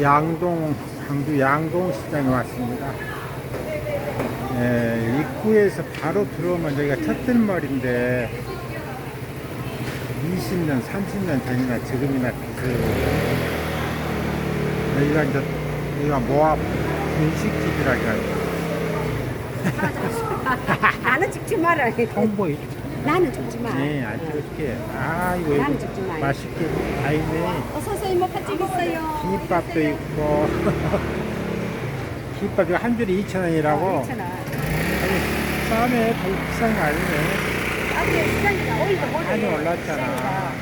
양동, 광주 양동시장에 왔습니다. 예, 입구에서 바로 들어오면 여기가 첫들머리인데 20년, 30년 전이나 지금이나 비슷해요. 여기가 이제 여기가 모압 분식집이라 해가지고 나는 찍지 마라. 홍보해 나는 찍지 마. 네, 아주 이렇게 아 이거 나는 이거 찍지 마요. 맛있게 다 있네. 어서 오세요. 이모카 찍 있어요. 김밥도 있고 김밥이 한 줄에 2,000원이라고 괜찮아. 싸네 별로 비싼 거 아니네 아니 시장이가 오이도 모래. 많이 올랐잖아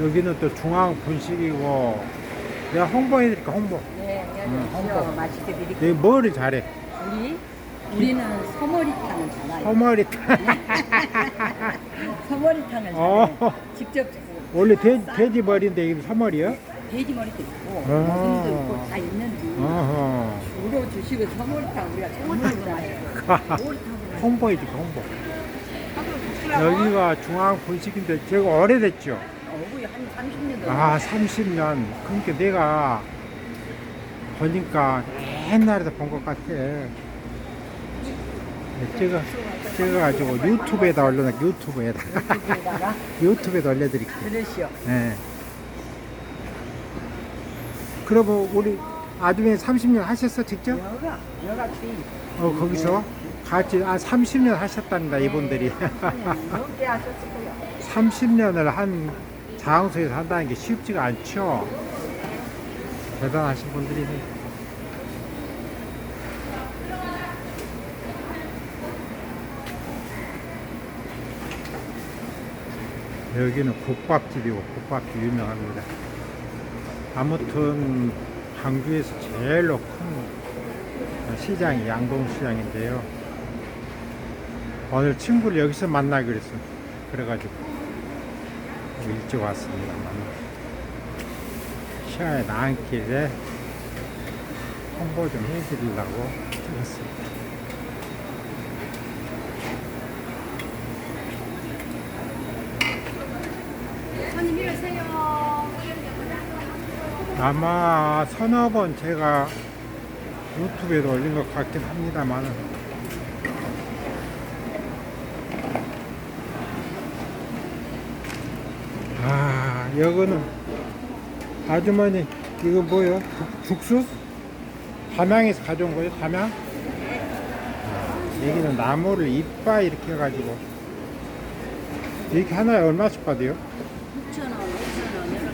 여기는 또 중앙 분식이고 내가 홍보해드릴까 홍보 네, 응, 안녕하세요. 홍보. 맛있게 드릴게요. 여기 뭐를 잘해 우리 우리는 소머리탕을 잘해요. 허머리 소머리탕을 어. 잘해요. 직접 원래 돼, 돼지 머리인데 이게 서머리요? 돼지 머리도 있고 아. 무슨도 있고 다 있는데 어허 주로 주시고 소머리탕 우리가 전문으로 좋아해요. 홍보해줄까 홍보 여기가 중앙 분식인데 제가 오래됐죠? 어구이 한 30년 도아 30년 그러니까 내가 보니까 옛날에도 본 것 같아 제가 제가 가지고 유튜브에다 올려놔 유튜브에다 유튜브에다가 유튜브에다 올려드릴게요 그러시오. 네. 그러면 우리 아드님 30년 하셨어 직접? 여가 여가 주인. 어 거기서 같이 아 30년 하셨답니다 이분들이 몇개 하셨을까요? 30년을 한 장소에서 한다는 게 쉽지가 않죠. 대단하신 분들이네. 여기는 국밥집이고 국밥집 유명합니다. 아무튼 광주에서 제일로 큰 시장이 양동시장인데요. 오늘 친구를 여기서 만나기로 했어요. 그래가지고 일찍 왔습니다. 시야에 나은 길에 홍보 좀 해드리려고 찍었습니다. 손님 이러세요. 아마 서너 번 제가 유튜브에도 올린 것 같긴 합니다만 아 여기는 아주머니 이거 뭐예요? 죽- 죽수? 담양에서 가져온 거예요? 담양? 아, 여기는 나무를 이빨 이렇게 해가지고 이렇게 하나에 얼마씩 받아요?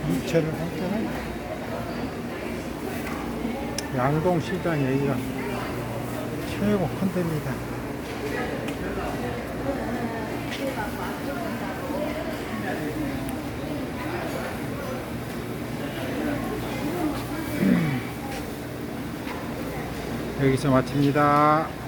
6,000원, 5,000원. 2,000원, 3,000원? 양동시장 여기가 최고 큰 데입니다. 여기서 마칩니다.